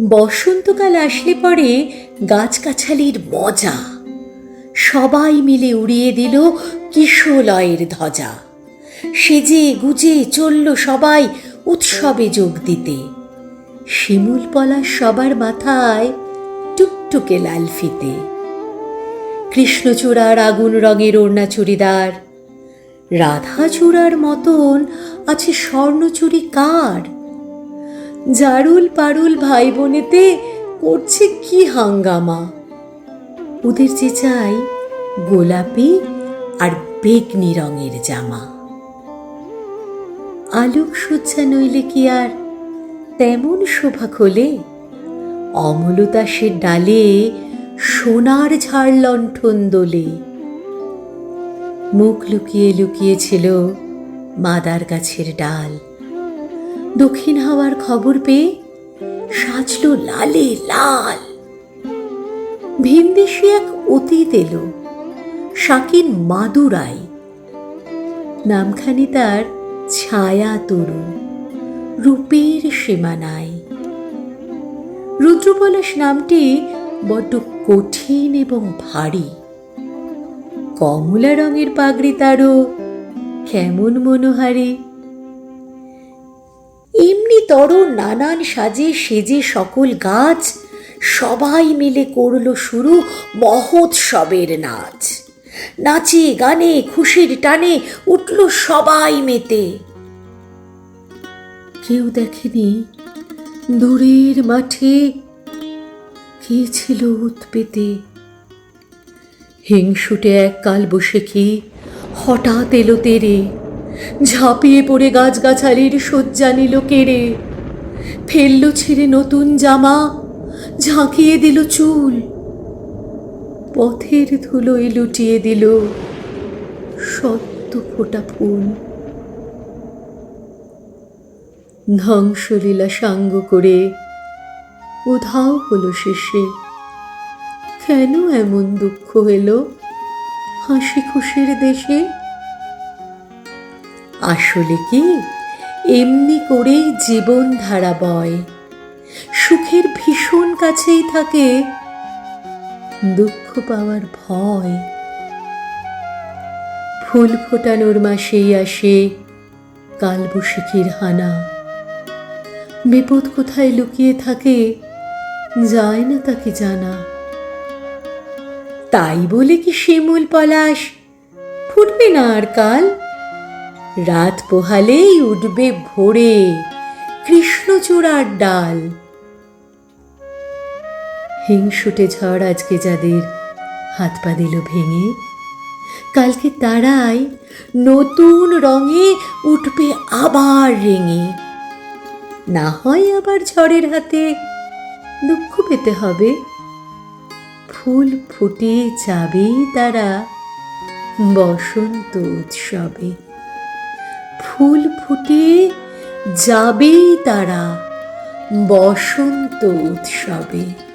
বসন্তকাল আসলে পরে গাছগাছালির মজা। সবাই মিলে উড়িয়ে দিল কিশোলয়ের ধ্বজা। সেজে গুজে চলল সবাই উৎসবে যোগ দিতে। শিমুল পলাশ সবার মাথায় টুকটুকে লাল ফিতে। কৃষ্ণচূড়ার আগুন রঙের ওড়না চুড়িদার। রাধাচূড়ার মতন আছে স্বর্ণচুরি কার? জারুল পারুল ভাই বোনেতে করছে কি হাঙ্গামা? ওদের যে চাই গোলাপি আর বেগনি রঙের জামা। আলোক সজ্জা নইলে কি আর তেমন শোভা খোলে? অমলতাসের ডালে সোনার ঝাড় লণ্ঠন দোলে। মুখ লুকিয়ে লুকিয়েছিল মাদার গাছের ডাল। দক্ষিণ হাওয়ার খবর পেয়ে সাজলো লালে লাল। ভিনদেশি এক অতীত এলো, শাকিন মাদুরাই। নামখানি তার ছায়া তরু রূপের সীমানায়। রুদ্রপলাশ নামটি বড্ড কঠিন এবং ভারী। কমলা রঙের পাগড়ি তারও কেমন মনোহারী তর নানান সাজে সেজে সকল গাছ, সবাই মিলে করল শুরু মহোৎসবের নাচ। নাচে, গানে, খুশির টানে উঠল সবাই মেতে। কেউ দেখেনি দূরের মাঠে কে ছিল উৎপেতে। হিংসুটে এক কাল বসে কি হঠাৎ এলো তেরে। ঝাঁপিয়ে পড়ে গাছগাছালির শয্যা নিল কেড়ে। ফেলল ছিঁড়ে নতুন জামা, ঝাঁকিয়ে দিল চুল। পথের ধুলোয় লুটিয়ে দিল সত্য ফোটা ফুল। ধ্বংসলীলা সাঙ্গ করে উধাও হলো শেষে। কেন এমন দুঃখ এলো হাসি খুশির দেশে? আসলে কি? এমনি করেই জীবন ধারা বয়। সুখের ভীষণ কাছেই থাকে দুঃখ পাওয়ার ভয়। ফুল ফোটানোর মাসেই আসে কালবৈশাখীর হানা। বিপদ কোথায় লুকিয়ে থাকে যায় না তাকে জানা। তাই বলে কি শিমুল পলাশ? ফুটবে না আর কাল? রাত পোহালেই উঠবে ভোরে কৃষ্ণচূড়ার ডাল। হিংসুটে ঝড় আজকে যাদের হাত পা দিল ভেঙে, কালকে তারাই নতুন রঙে উঠবে আবার রেঙে। না হয় আবার ঝড়ের হাতে দুঃখ পেতে হবে। ফুল ফুটে যাবেই তারা বসন্ত উৎসবে। ফুল ফুটে যাবেই তারা বসন্ত উৎসবে।